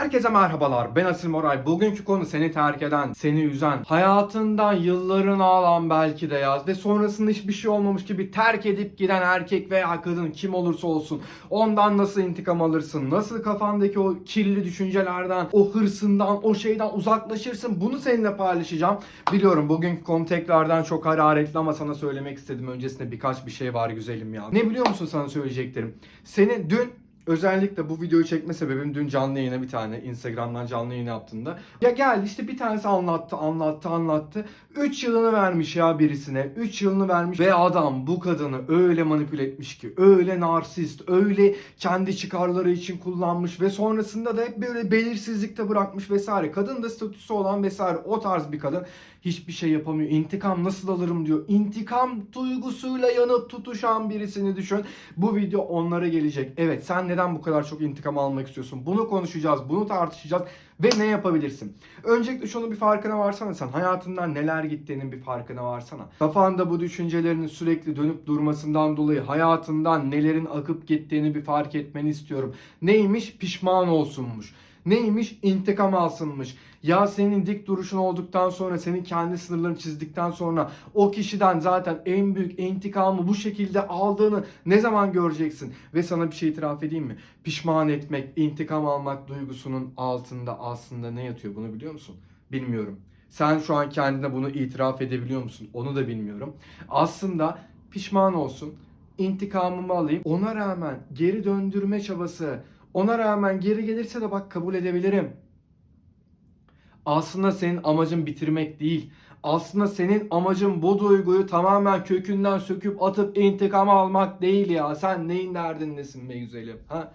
Herkese merhabalar. Ben Asil Moray. Bugünkü konu seni terk eden, seni üzen, hayatından yıllarını alan belki de yaz ve sonrasında hiçbir şey olmamış gibi terk edip giden erkek veya kadın kim olursa olsun ondan nasıl intikam alırsın? Nasıl kafandaki o kirli düşüncelerden, o hırsından, o şeyden uzaklaşırsın? Bunu seninle paylaşacağım. Biliyorum bugünkü konu tekrardan çok hararetli ama sana söylemek istedim. Öncesinde birkaç bir şey var güzelim ya. Ne biliyor musun sana söyleyeceklerim? Seni dün Özellikle bu videoyu çekme sebebim dün canlı yayına bir tane Instagram'dan canlı yayın yaptığında. Ya geldi işte bir tanesi anlattı anlattı anlattı. 3 yılını vermiş ya birisine. 3 yılını vermiş ve adam bu kadını öyle manipüle etmiş ki. Öyle narsist, öyle kendi çıkarları için kullanmış ve sonrasında da hep böyle belirsizlikte bırakmış vesaire. Kadın da statüsü olan vesaire o tarz bir kadın hiçbir şey yapamıyor. İntikam nasıl alırım diyor. İntikam duygusuyla yanıp tutuşan birisini düşün. Bu video onlara gelecek. Evet sen neden bu kadar çok intikam almak istiyorsun? Bunu konuşacağız, bunu tartışacağız ve ne yapabilirsin? Öncelikle şunu bir farkına varsana sen. Hayatından neler gittiğinin bir farkına varsana. Kafanda bu düşüncelerinin sürekli dönüp durmasından dolayı hayatından nelerin akıp gittiğini bir fark etmeni istiyorum. Neymiş? Pişman olsunmuş. Neymiş? İntikam alsınmış. Ya senin dik duruşun olduktan sonra, senin kendi sınırlarını çizdikten sonra o kişiden zaten en büyük intikamı bu şekilde aldığını ne zaman göreceksin? Ve sana bir şey itiraf edeyim mi? Pişman etmek, intikam almak duygusunun altında aslında ne yatıyor bunu biliyor musun? Bilmiyorum. Sen şu an kendine bunu itiraf edebiliyor musun? Onu da bilmiyorum. Aslında pişman olsun, intikamımı alayım. Ona rağmen geri döndürme çabası, ona rağmen geri gelirse de bak kabul edebilirim. Aslında senin amacın bitirmek değil. Aslında senin amacın bu duyguyu tamamen kökünden söküp atıp intikam almak değil ya. Sen neyin derdindesin be güzelim? Ha?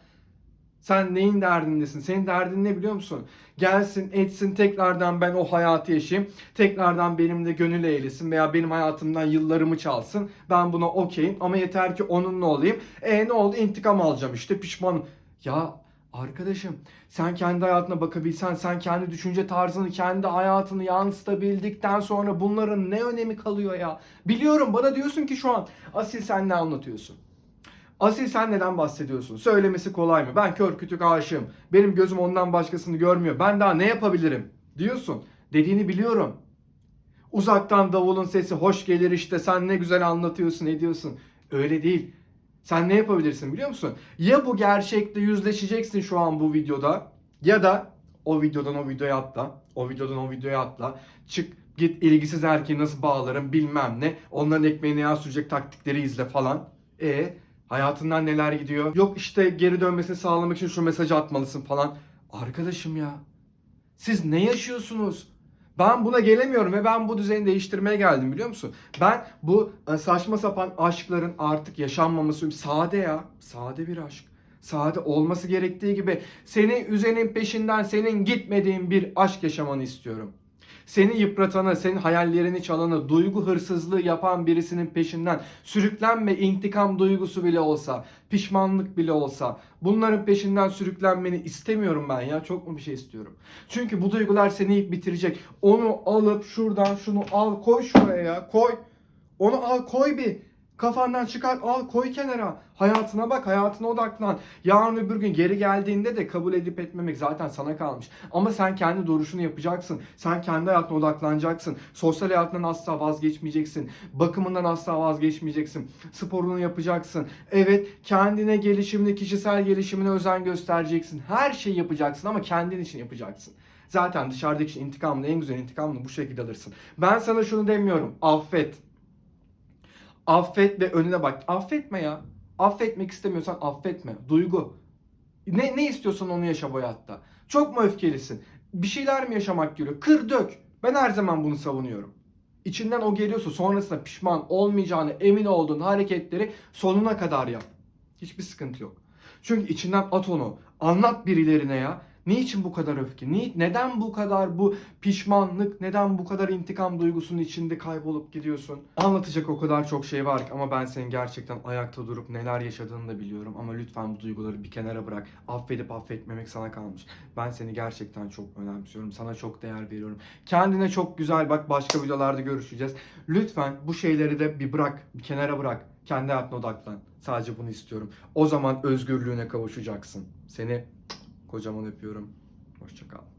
Sen neyin derdindesin? Senin derdin ne biliyor musun? Gelsin etsin tekrardan ben o hayatı yaşayayım. Tekrardan benimle gönül eğlesin veya benim hayatımdan yıllarımı çalsın. Ben buna okeyim ama yeter ki onunla olayım. E ne oldu? İntikam alacağım işte pişmanım. Ya Arkadaşım sen kendi hayatına bakabilsen, sen kendi düşünce tarzını, kendi hayatını yansıtabildikten sonra bunların ne önemi kalıyor ya? Biliyorum bana diyorsun ki şu an Asil sen ne anlatıyorsun? Asil sen neden bahsediyorsun? Söylemesi kolay mı? Ben kör kütük aşığım. Benim gözüm ondan başkasını görmüyor. Ben daha ne yapabilirim? Diyorsun. Dediğini biliyorum. Uzaktan davulun sesi hoş gelir işte sen ne güzel anlatıyorsun ediyorsun. Öyle değil. Sen ne yapabilirsin biliyor musun? Ya bu gerçekle yüzleşeceksin şu an bu videoda ya da o videodan o videoya atla. O videodan o videoya atla. Çık git ilgisiz erkeği nasıl bağlarım bilmem ne. Onların ekmeğine yağ sürecek taktikleri izle falan. E hayatından neler gidiyor? Yok işte geri dönmesini sağlamak için şu mesajı atmalısın falan. Arkadaşım ya. Siz ne yaşıyorsunuz? Ben buna gelemiyorum ve ben bu düzeni değiştirmeye geldim biliyor musun? Ben bu e, saçma sapan aşkların artık yaşanmaması, sade ya, sade bir aşk. Sade olması gerektiği gibi seni üzenin peşinden senin gitmediğin bir aşk yaşamanı istiyorum. Seni yıpratanı, senin hayallerini çalanı, duygu hırsızlığı yapan birisinin peşinden sürüklenme intikam duygusu bile olsa, pişmanlık bile olsa bunların peşinden sürüklenmeni istemiyorum ben ya. Çok mu bir şey istiyorum? Çünkü bu duygular seni bitirecek. Onu alıp şuradan şunu al koy şuraya ya koy. Onu al koy bir. Kafandan çıkar al koy kenara. Hayatına bak hayatına odaklan. Yarın öbür gün geri geldiğinde de kabul edip etmemek zaten sana kalmış. Ama sen kendi duruşunu yapacaksın. Sen kendi hayatına odaklanacaksın. Sosyal hayatından asla vazgeçmeyeceksin. Bakımından asla vazgeçmeyeceksin. Sporunu yapacaksın. Evet kendine gelişimine, kişisel gelişimine özen göstereceksin. Her şeyi yapacaksın ama kendin için yapacaksın. Zaten dışarıdaki intikamını en güzel intikamını bu şekilde alırsın. Ben sana şunu demiyorum. Affet. Affet ve önüne bak. Affetme ya. Affetmek istemiyorsan affetme. Duygu. Ne, ne istiyorsan onu yaşa bu hayatta. Çok mu öfkelisin? Bir şeyler mi yaşamak geliyor? Kır dök. Ben her zaman bunu savunuyorum. İçinden o geliyorsa sonrasında pişman olmayacağını emin olduğun hareketleri sonuna kadar yap. Hiçbir sıkıntı yok. Çünkü içinden at onu. Anlat birilerine ya. Niçin bu kadar öfke? Ni neden bu kadar bu pişmanlık? Neden bu kadar intikam duygusunun içinde kaybolup gidiyorsun? Anlatacak o kadar çok şey var ki ama ben senin gerçekten ayakta durup neler yaşadığını da biliyorum. Ama lütfen bu duyguları bir kenara bırak. Affedip affetmemek sana kalmış. Ben seni gerçekten çok önemsiyorum. Sana çok değer veriyorum. Kendine çok güzel bak başka videolarda görüşeceğiz. Lütfen bu şeyleri de bir bırak, bir kenara bırak. Kendi hayatına odaklan. Sadece bunu istiyorum. O zaman özgürlüğüne kavuşacaksın. Seni kocaman öpüyorum. Hoşça kal.